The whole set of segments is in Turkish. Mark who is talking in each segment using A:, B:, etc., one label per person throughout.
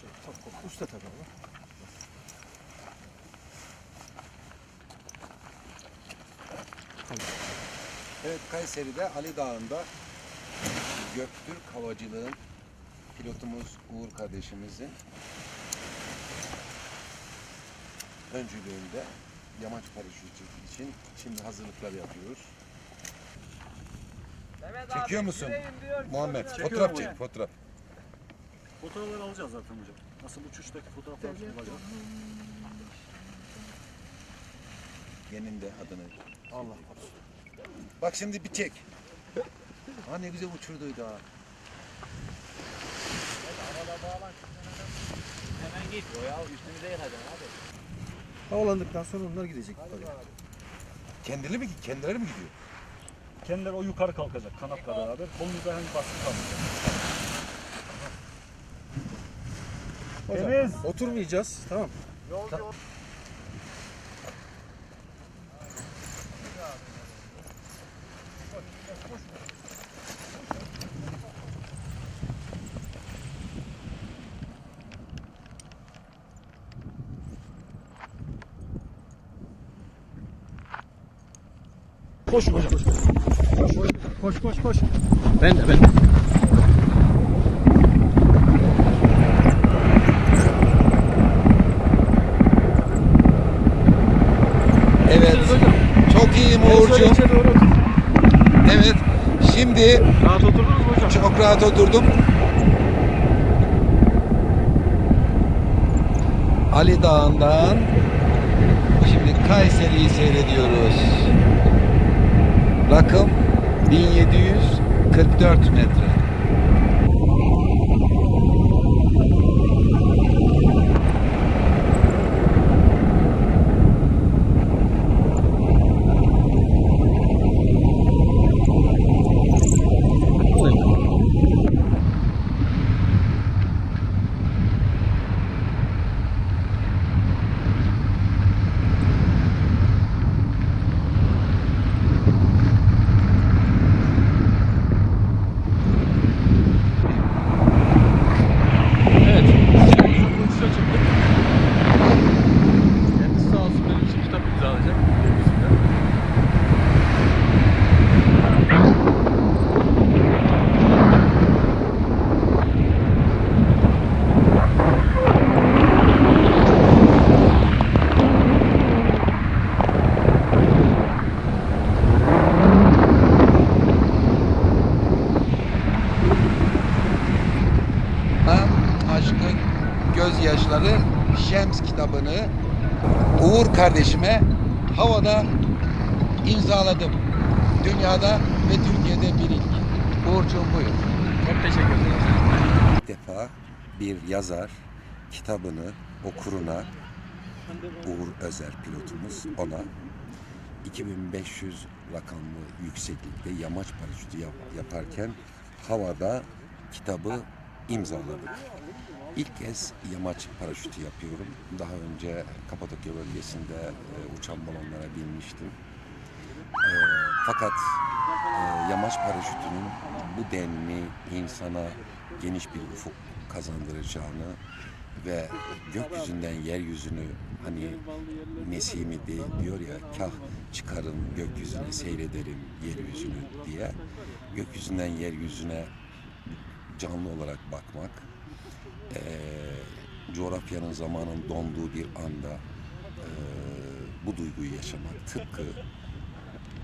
A: Şey, abi.
B: Evet Kayseri'de Ali Dağı'nda Göktürk Havacılığın pilotumuz Uğur kardeşimizin öncülüğünde yamaç paraşütü için şimdi hazırlıklar yapıyoruz. Çekiyor musun Muhammed? Fotoğraf çek, fotoğraf.
A: Fotoğrafları alacağız zaten hocam. Nasıl uçuştaki fotoğraflar tutulacak.
B: Yeninde adını.
A: Allah korusun.
B: Bak şimdi bir çek. Ha ne güzel uçurduydu ha.
C: Hemen git o ya üstümüze yıkacaksın abi.
A: Havalandıktan sonra onlar gidecek yukarıya.
B: Kendili mi, kendileri mi gidiyor?
A: Kendileri o yukarı kalkacak kanatla beraber. Kolumuzda hem baskı kalmayacak. Temiz.
D: Oturmayacağız. Tamam.
A: Koş hocam. Koş koş koş. koş.
D: Ben de ben de.
B: Evet. Çok iyiyim Uğurcuğum. Evet. Şimdi
A: Rahat oturdunuz mu hocam?
B: çok rahat oturdum. Ali Dağı'ndan şimdi Kayseri'yi seyrediyoruz. Rakım 1744 metre.
D: Evet. Uçuşa çıktık. Kendisi sağ olsun benim için kitap imzalayacak. Gökyüzünde.
B: Ha, Aşkın Gözyaşları Şems kitabını Uğur kardeşime havada imzaladım. Dünyada ve Türkiye'de bir ilk. Uğurcuğum buyur.
D: Çok teşekkür ederim.
B: İlk defa bir yazar kitabını okuruna Uğur Özer pilotumuz ona 2500 rakamlı yükseklikte yamaç paraşütü yap- yaparken havada kitabı imzaladık. İlk kez yamaç paraşütü yapıyorum. Daha önce Kapadokya bölgesinde e, uçan balonlara binmiştim. E, fakat e, yamaç paraşütünün bu denli insana geniş bir ufuk kazandıracağını ve gökyüzünden yeryüzünü hani Nesimi de diyor ya kah çıkarım gökyüzüne seyrederim yeryüzünü diye gökyüzünden yeryüzüne canlı olarak bakmak eee, coğrafyanın zamanın donduğu bir anda eee, bu duyguyu yaşamak tıpkı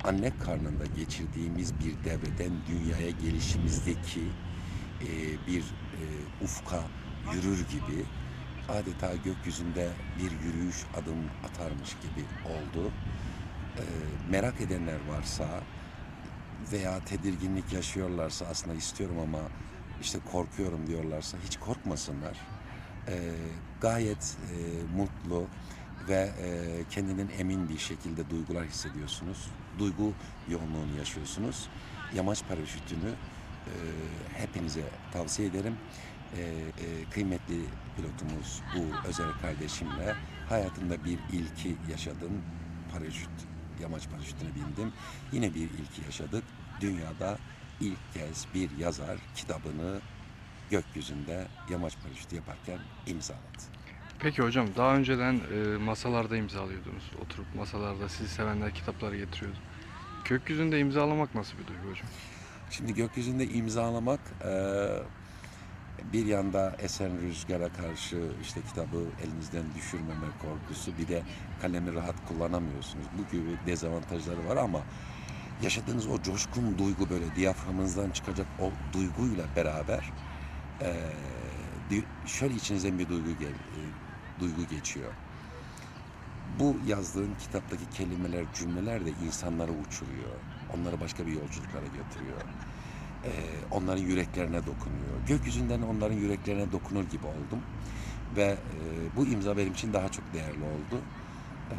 B: anne karnında geçirdiğimiz bir devreden dünyaya gelişimizdeki eee, bir eee, ufka yürür gibi adeta gökyüzünde bir yürüyüş adım atarmış gibi oldu. Eee, merak edenler varsa veya tedirginlik yaşıyorlarsa aslında istiyorum ama işte korkuyorum diyorlarsa hiç korkmasınlar. Ee, gayet e, mutlu ve e, kendinden emin bir şekilde duygular hissediyorsunuz. Duygu yoğunluğunu yaşıyorsunuz. Yamaç paraşütünü e, hepinize tavsiye ederim. E, e, kıymetli pilotumuz Uğur Özer kardeşimle hayatımda bir ilki yaşadım. Paraşüt, yamaç paraşütüne bindim. Yine bir ilki yaşadık. Dünyada ilk kez bir yazar kitabını gökyüzünde yamaç paraşütü yaparken imzaladı.
E: Peki hocam daha önceden e, masalarda imzalıyordunuz. Oturup masalarda sizi sevenler kitapları getiriyordu. Gökyüzünde imzalamak nasıl bir duygu hocam?
B: Şimdi gökyüzünde imzalamak eee, bir yanda esen rüzgara karşı işte kitabı elinizden düşürmeme korkusu bir de kalemi rahat kullanamıyorsunuz. Bu gibi dezavantajları var ama yaşadığınız o coşkun duygu böyle diyaframınızdan çıkacak o duyguyla beraber di- şöyle içinizden bir duygu gel, e, duygu geçiyor. Bu yazdığın kitaptaki kelimeler, cümleler de insanları uçuruyor. Onları başka bir yolculuklara götürüyor. Ee, onların yüreklerine dokunuyor. Gökyüzünden onların yüreklerine dokunur gibi oldum. Ve e, bu imza benim için daha çok değerli oldu. Ee,